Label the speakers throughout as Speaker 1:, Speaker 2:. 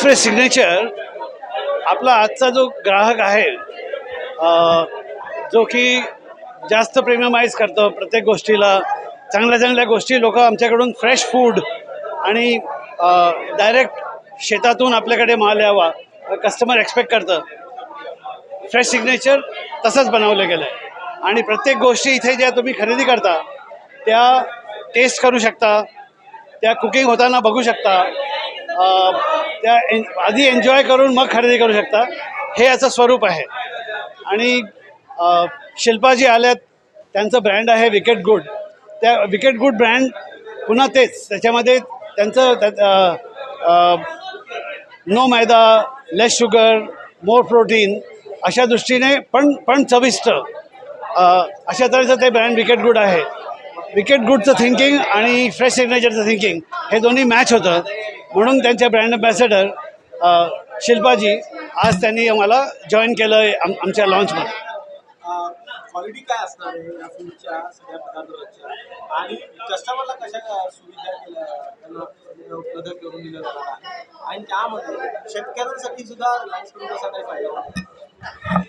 Speaker 1: Fresh signature आपला आजचा जो ग्राहक आहे जो की जास्त प्रेमियमाइज करतो प्रत्येक गोष्टीला चांगल्या चांगल्या गोष्टी लोक आमच्याकडून फ्रेश फूड आणि डायरेक्ट शेतातून आपल्याकडे माल यावा कस्टमर एक्सपेक्ट करतं. फ्रेश सिग्नेचर तसंच बनवलं गेलं आहे आणि प्रत्येक गोष्टी इथे ज्या तुम्ही खरेदी करता त्या टेस्ट करू शकता त्या कुकिंग होताना बघू शकता त्या एन आधी एन्जॉय करून मग खरेदी करू शकता. हे याचं स्वरूप आहे. आणि शिल्पा जी आल्यात त्यांचं ब्रँड आहे विकेट गुड त्या विकेट गुड ब्रँड पुन्हा तेच त्याच्यामध्ये त्यांचं no maida less sugar more protein अशा दृष्टीने पण पण चविष्ट अशा तऱ्हेचं ते ब्रँड विकेट गुड आहे. विकेट गुडचं थिंकिंग आणि फ्रेश सिग्नेचरचं थिंकिंग हे दोन्ही मॅच होतं. म्हणून त्यांच्या ब्रँड अम्बॅसेडर शिल्पाजी आज त्यांनी आम्हाला जॉईन केलं आहे आम आमच्या लॉन्चमध्ये.
Speaker 2: क्वालिटी काय असणार आहे या फूडच्या सगळ्या पदार्थांच्या आणि कस्टमरला कशा अ, सुविधा केल्या त्यांना उपलब्ध करून दिल्या जाणार आहे आणि त्यामध्ये शेतकऱ्यांसाठी सुद्धा रिलायन्सकडून कसा काही फायदा होणार?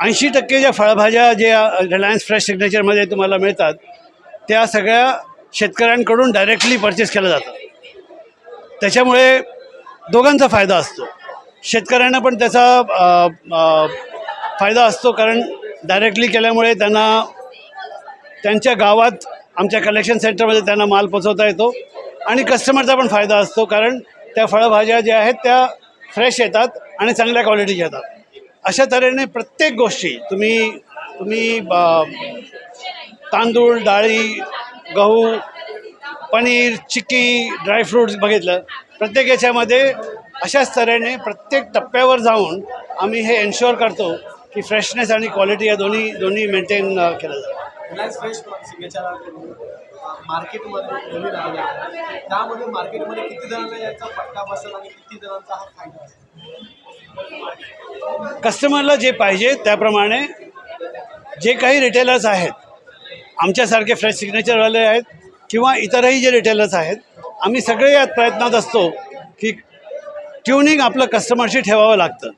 Speaker 1: ऐंशी टक्के ज्या फळभाज्या ज्या रिलायन्स फ्रेश सिग्नेचरमध्ये तुम्हाला मिळतात त्या सगळ्या शेतकऱ्यांकडून डायरेक्टली परचेस केल्या जातात. त्याच्यामुळे दोघांचा फायदा असतो. शेतकऱ्यांना पण त्याचा फायदा असतो कारण डायरेक्टली केल्यामुळे त्यांना त्यांच्या गावात आमच्या कलेक्शन सेंटरमध्ये त्यांना माल पोचवता येतो आणि कस्टमरचा पण फायदा असतो कारण त्या फळभाज्या ज्या आहेत त्या फ्रेश येतात आणि चांगल्या क्वालिटीच्या येतात. अशा तऱ्हेने प्रत्येक गोष्टी तुम्ही तुम्ही तांदूळ डाळी गहू पनीर चिक्की ड्रायफ्रूट्स बघितलं. प्रत्येक याच्यामध्ये अशाच तऱ्हेने प्रत्येक टप्प्यावर जाऊन आम्ही हे एन्श्युअर करतो की फ्रेशनेस आणि क्वालिटी या दोन्ही दोन्ही मेंटेन केलं जातं.
Speaker 2: रिलायन्स फ्रेश सिग्नेचर मार्केटमध्ये नवीन आलेला आहे. त्यामध्ये मार्केटमध्ये किती जणांना याचा फटका बसेल आणि किती जणांचा हा फायदा असेल?
Speaker 1: कस्टमरला जे पाहिजे त्याप्रमाणे जे काही रिटेलर्स आहेत आमच्यासारखे फ्रेश सिग्नेचरवाले आहेत किंवा इतरही जे रिटेलर्स आहेत आम्ही सगळे यात प्रयत्नात असतो की ट्युनिंग आपलं कस्टमरशी ठेवावं लागतं.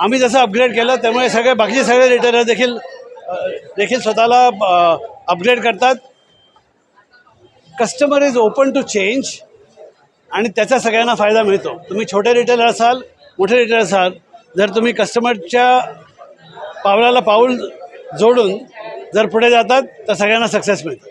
Speaker 1: आम्ही जसं अपग्रेड केलं त्यामुळे सगळे बाकीचे सगळे रिटेलर देखील देखील स्वतःला अपग्रेड करतात. Customer is open to change आणि त्याचा सगळ्यांना फायदा मिळतो. तुम्ही छोटे रिटेलर असाल मोठे रिटेलर असाल जर तुम्ही कस्टमरच्या पावलाला पाऊल जोडून जर पुढे जातात तर सगळ्यांना सक्सेस मिळतं.